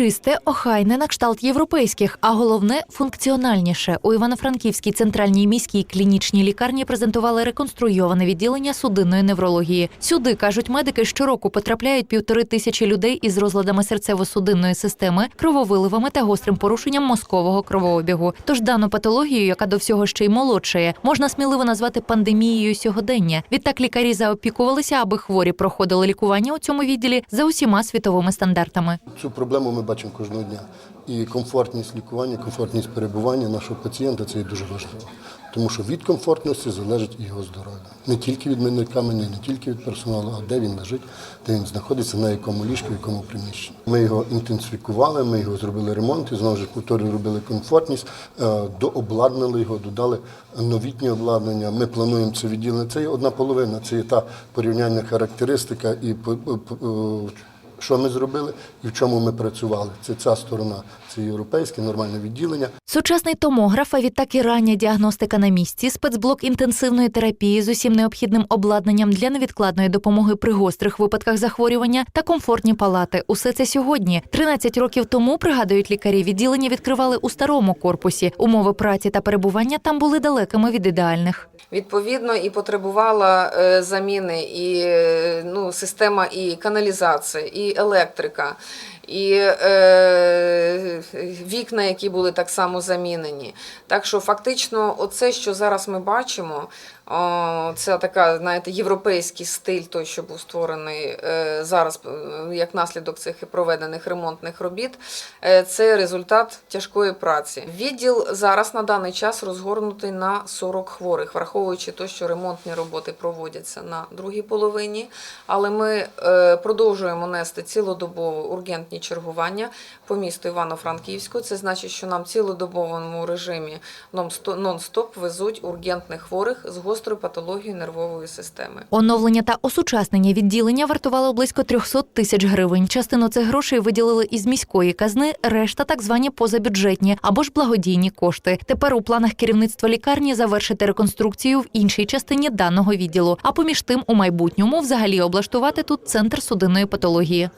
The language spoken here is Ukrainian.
Чисте, охайне на кшталт європейських, а головне функціональніше. У Івано-Франківській центральній міській клінічній лікарні презентували реконструйоване відділення судинної неврології. Сюди кажуть медики, щороку потрапляють півтори тисячі людей із розладами серцево-судинної системи, крововиливами та гострим порушенням мозкового кровообігу. Тож дану патологію, яка до всього ще й молодшає, можна сміливо назвати пандемією сьогодення. Відтак лікарі заопікувалися, аби хворі проходили лікування у цьому відділі за усіма світовими стандартами. Цю проблему ми бачимо кожного дня. І комфортність лікування, комфортність перебування нашого пацієнта це є дуже важливо. Тому що від комфортності залежить його здоров'я. Не тільки від медикаментів, не тільки від персоналу, а де він лежить, де він знаходиться, на якому ліжку, в якому приміщенні. Ми його інтенсифікували, ми його зробили ремонт і знову ж повторюю, робили комфортність, е, дообладнали його, додали новітнє обладнання. Ми плануємо це відділення. Це є одна половина, це є та порівняння характеристика і що ми зробили і в чому ми працювали. Це ця сторона, це європейське нормальне відділення. Сучасний томограф, а відтак і рання діагностика на місці, спецблок інтенсивної терапії з усім необхідним обладнанням для невідкладної допомоги при гострих випадках захворювання та комфортні палати. Усе це сьогодні. 13 років тому пригадують лікарі. Відділення відкривали у старому корпусі. Умови праці та перебування там були далекими від ідеальних. Відповідно, і потребувала е, заміни і е, ну, система і каналізації, і електрика, і е, вікна, які були так само замінені. Так що фактично, оце, що зараз ми бачимо, це така, знаєте, європейський стиль, той, що був створений е, зараз е, як наслідок цих проведених ремонтних робіт. Е, Це результат тяжкої праці. Відділ зараз на даний час розгорнутий на 40 хворих, враховуючи те, що ремонтні роботи проводяться на другій половині. Але ми продовжуємо нести цілодобово ургентні чергування по місту Івано-Франківську. Це значить, що нам цілодобовому режимі нон-сто- нон-стоп везуть ургентних хворих з гострою патологією нервової системи. Оновлення та осучаснення відділення вартувало близько 300 тисяч гривень. Частину цих грошей виділили із міської казни, решта так звані позабюджетні або ж благодійні кошти. Тепер у планах керівництва лікарні завершити реконструкцію в іншій частині даного відділу. А поміж тим, у майбутньому взагалі облаштувати тут центр судинної патології.